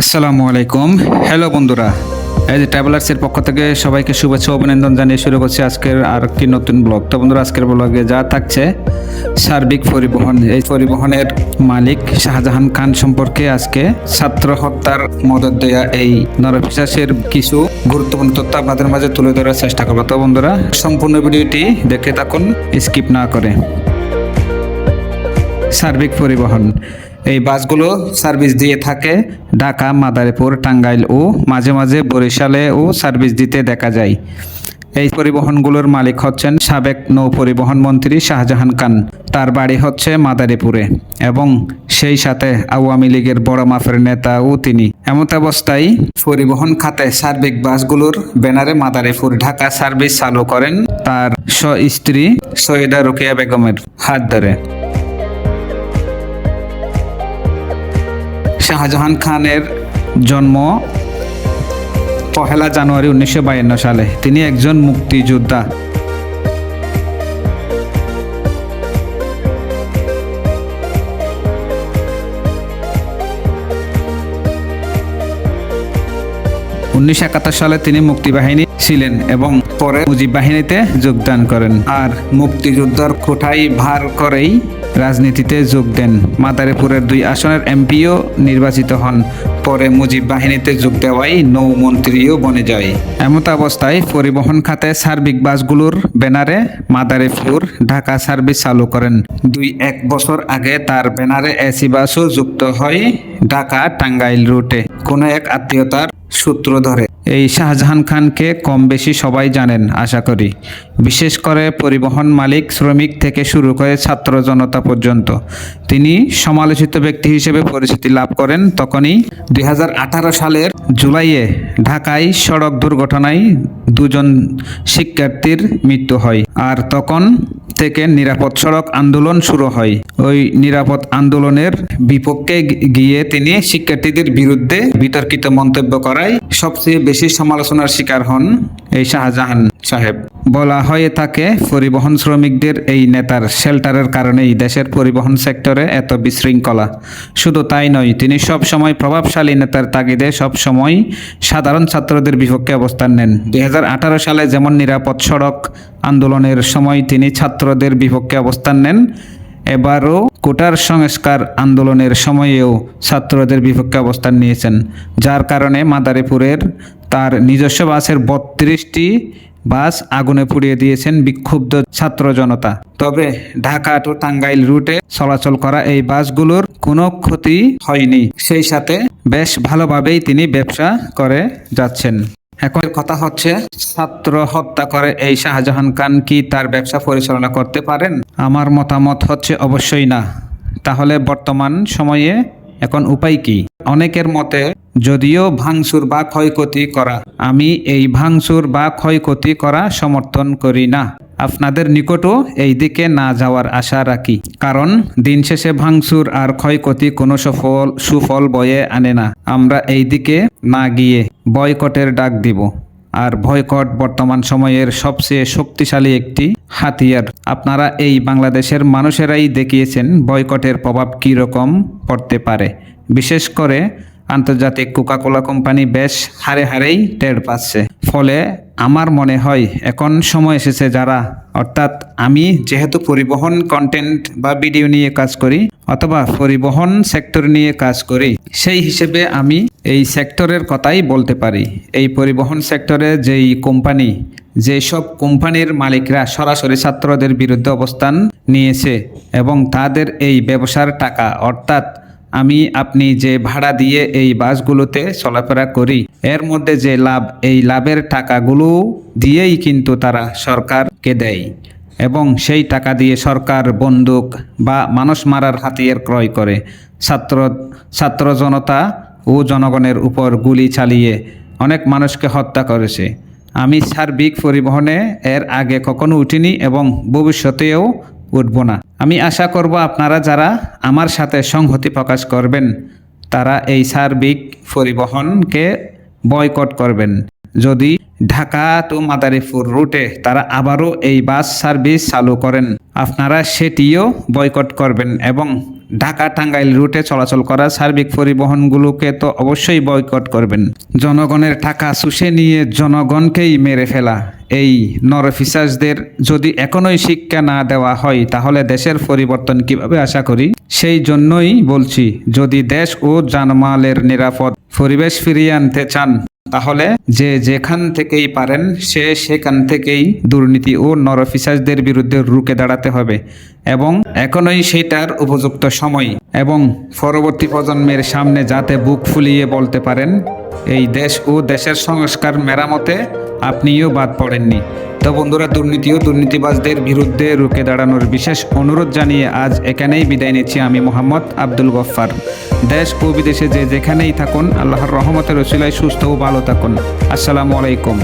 আসসালামু আলাইকুম। হ্যালো বন্ধুরা। এই যে ট্রাভেলার্সের পক্ষ থেকে সবাইকে শুভেচ্ছা অভিনন্দন জানিয়ে শুরু করছি আজকের আর একটি নতুন ব্লগ। তো বন্ধুরা, আজকের ব্লগে যা থাকছে, সার্বিক পরিবহন, এই পরিবহনের মালিক শাহজাহান খান সম্পর্কে আজকে ছাত্র হত্যার মদত দেয়া এই নরপিশাসের কিছু গুরুত্বপূর্ণ তথ্য আপনাদের মাঝে তুলে ধরার চেষ্টা করব। তো বন্ধুরা, সম্পূর্ণ ভিডিওটি দেখে থাকুন, স্কিপ না করে। সার্বিক পরিবহন। এই বাসগুলো সার্ভিস দিয়ে থাকে ঢাকা, মাদারীপুর, টাঙ্গাইল ও মাঝে মাঝে বরিশালে ও সার্ভিস দিতে দেখা যায়। এই পরিবহনগুলোর মালিক হচ্ছেন সাবেক নৌ পরিবহন মন্ত্রী শাহজাহান খান। তার বাড়ি হচ্ছে মাদারীপুরে এবং সেই সাথে আওয়ামী লীগের বড় মাফের নেতাও তিনি। এমত অবস্থায় পরিবহন খাতে সার্বিক বাসগুলোর ব্যানারে মাদারীপুর ঢাকা সার্ভিস চালু করেন তার স্ত্রী সৈয়দা রুকিয়া বেগমের হাত ধরে। শাহজাহান খানের জন্ম পহেলা জানুয়ারি উনিশশো বায়ান্ন সালে। তিনি একজন মুক্তিযোদ্ধা। উনিশশো একাত্তর সালে তিনি মুক্তিবাহিনী ছিলেন এবং পরে মুজিব বাহিনীতে যোগদান করেন। আর মুক্তিযোদ্ধার কোঠায় ভার করেই রাজনীতিতে যোগ দেন। মাদারীপুরের দুই আসনের এমপিও নির্বাচিত হন। পরে মুজিব বাহিনীতে যোগ দেওয়াই নৌমন্ত্রীও বনে যায়। এমত অবস্থায় পরিবহন খাতে সার্বিক বাসগুলোর ব্যানারে মাদারীপুর ঢাকা সার্ভিস চালু করেন। দুই এক বছর আগে তার ব্যানারে এসি বাসও যুক্ত হয় ঢাকা টাঙ্গাইল রুটে। কোনো এক আত্মীয়তার সূত্র ধরে এই শাহজাহান খানকে কম বেশি সবাই জানেন, আশা করি। বিশেষ করে পরিবহন মালিক, শ্রমিক থেকে শুরু করে ছাত্র জনতা পর্যন্ত। তিনি সমালোচিত ব্যক্তি হিসেবে পরিচিতি লাভ করেন তখনই দুই হাজার আঠারো সালের জুলাইয়ে ঢাকায় সড়ক দুর্ঘটনায় দুজন শিক্ষার্থীর মৃত্যু হয়। আর তখন থেকে নিরাপদ সড়ক আন্দোলন শুরু হয়। ওই নিরাপদ আন্দোলনের বিপক্ষে গিয়ে তিনি শিক্ষার্থীদের বিরুদ্ধে বিতর্কিত মন্তব্য করায় সবচেয়ে বেশি সমালোচনার শিকার হন। এই শাহজাহান সাহেব। বলা হয়ে থাকে, পরিবহন শ্রমিকদের এই নেতার শেল্টারের কারণেই দেশের পরিবহন সেক্টরে এত বিশৃঙ্খলা। শুধু তাই নয়, তিনি সব সময় প্রভাবশালী নেতার তাগিদে সব সময় সাধারণ ছাত্রদের বিপক্ষে অবস্থান নেন। দুই সালে যেমন নিরাপদ সড়ক আন্দোলনের সময় তিনি ছাত্রদের বিপক্ষে অবস্থান নেন, এবারও কোটার সংস্কার আন্দোলনের সময়েও ছাত্রদের বিপক্ষে অবস্থান নিয়েছেন, যার কারণে মাদারীপুরের তার নিজস্ব বাসের বত্রিশটি বাস আগুনে পুড়িয়ে দিয়েছেন বিক্ষুব্ধ ছাত্র জনতা। তবে ঢাকা টু টাঙ্গাইল রুটে চলাচল করা এই বাসগুলোর কোনো ক্ষতি হয়নি। সেই সাথে বেশ ভালোভাবেই তিনি ব্যবসা করে যাচ্ছেন। এখন কথা হচ্ছে, ছাত্র হত্যা করে এই শাহজাহান খান কি তার ব্যবসা পরিচালনা করতে পারেন? আমার মতামত হচ্ছে অবশ্যই না। তাহলে বর্তমান সময়ে এখন উপায় কি? অনেকের মতে যদিও ভাঙচুর বা ক্ষয়ক্ষতি করা। আমি এই ভাঙচুর বা ক্ষয়ক্ষতি করা সমর্থন করি না। আপনাদের নিকটও এই দিকে না যাওয়ার আশা রাখি। কারণ দিন শেষে ভাঙচুর আর ক্ষয়ক্ষতি কোনো সফল সুফল বয়ে আনে না। আমরা এই দিকে না গিয়ে বয়কটের ডাক দিব। আর বয়কট বর্তমান সময়ের সবচেয়ে শক্তিশালী একটি হাতিয়ার। আপনারা এই বাংলাদেশের মানুষেরাই দেখিয়েছেন বয়কটের প্রভাব কী রকম পড়তে পারে। বিশেষ করে আন্তর্জাতিক কোকাকোলা কোম্পানি বেশ হারে হারেই টের পাচ্ছে। ফলে আমার মনে হয় এখন সময় এসেছে যারা, অর্থাৎ আমি যেহেতু পরিবহন কন্টেন্ট বা ভিডিও নিয়ে কাজ করি অথবা পরিবহন সেক্টর নিয়ে কাজ করি, সেই হিসেবে আমি এই সেক্টরের কথাই বলতে পারি। এই পরিবহন সেক্টরে যেই কোম্পানি, যেসব কোম্পানির মালিকরা সরাসরি ছাত্রদের বিরুদ্ধে অবস্থান নিয়েছে এবং তাদের এই ব্যবসার টাকা, অর্থাৎ আমি আপনি যে ভাড়া দিয়ে এই বাসগুলোতে চলাফেরা করি, এর মধ্যে যে লাভ, এই লাভের টাকাগুলো দিয়েই কিন্তু তারা সরকারকে দেয় এবং সেই টাকা দিয়ে সরকার, বন্দুক বা মানুষ মারার হাতিয়ার ক্রয় করে। ছাত্র ছাত্র জনতা ও জনগণের উপর গুলি চালিয়ে অনেক মানুষকে হত্যা করেছে। আমি সার্বিক পরিবহনে এর আগে কখনো উঠিনি এবং ভবিষ্যতেও উঠব না। আমি আশা করব আপনারা যারা আমার সাথে সংহতি প্রকাশ করবেন, তারা এই সার্বিক পরিবহনকে বয়কট করবেন। যদি ঢাকা টু মাদারীপুর রুটে তারা আবারও এই বাস সার্ভিস চালু করেন, আপনারা সেটিও বয়কট করবেন এবং ঢাকা টাঙ্গাইল রুটে চলাচল করা সার্বিক পরিবহনগুলোকে তো অবশ্যই বয়কট করবেন। জনগণের টাকা শুষে নিয়ে জনগণকেই মেরে ফেলা। এই নরফিসাসদের যদি এখনোই শিক্ষা না দেওয়া হয়, তাহলে দেশের পরিবর্তন কীভাবে আশা করি? সেই জন্যই বলছি, যদি দেশ ও জানমালের নিরাপদ পরিবেশ ফিরিয়ে আনতে চান, তাহলে যে যেখান থেকেই পারেন, সে সেখান থেকেই দুর্নীতি ও নরফিসাসদের বিরুদ্ধে রুখে দাঁড়াতে হবে এবং এখনই সেটার উপযুক্ত সময় এবং পরবর্তী প্রজন্মের সামনে যাতে বুক ফুলিয়ে বলতে পারেন, এই দেশ ও দেশের সংস্কার মেরামতে আপনিও বাদ পড়েননি। তো বন্ধুরা, দুর্নীতি ও দুর্নীতিবাজদের বিরুদ্ধে রুখে দাঁড়ানোর বিশেষ অনুরোধ জানিয়ে আজ এখানেই বিদায় নিচ্ছি আমি মোহাম্মদ আব্দুল গফ্ফার। দেশ ও বিদেশে যে যেখানেই থাকুন, আল্লাহর রহমতের রসিলায় সুস্থ ও ভালো থাকুন। আসসালামু আলাইকুম।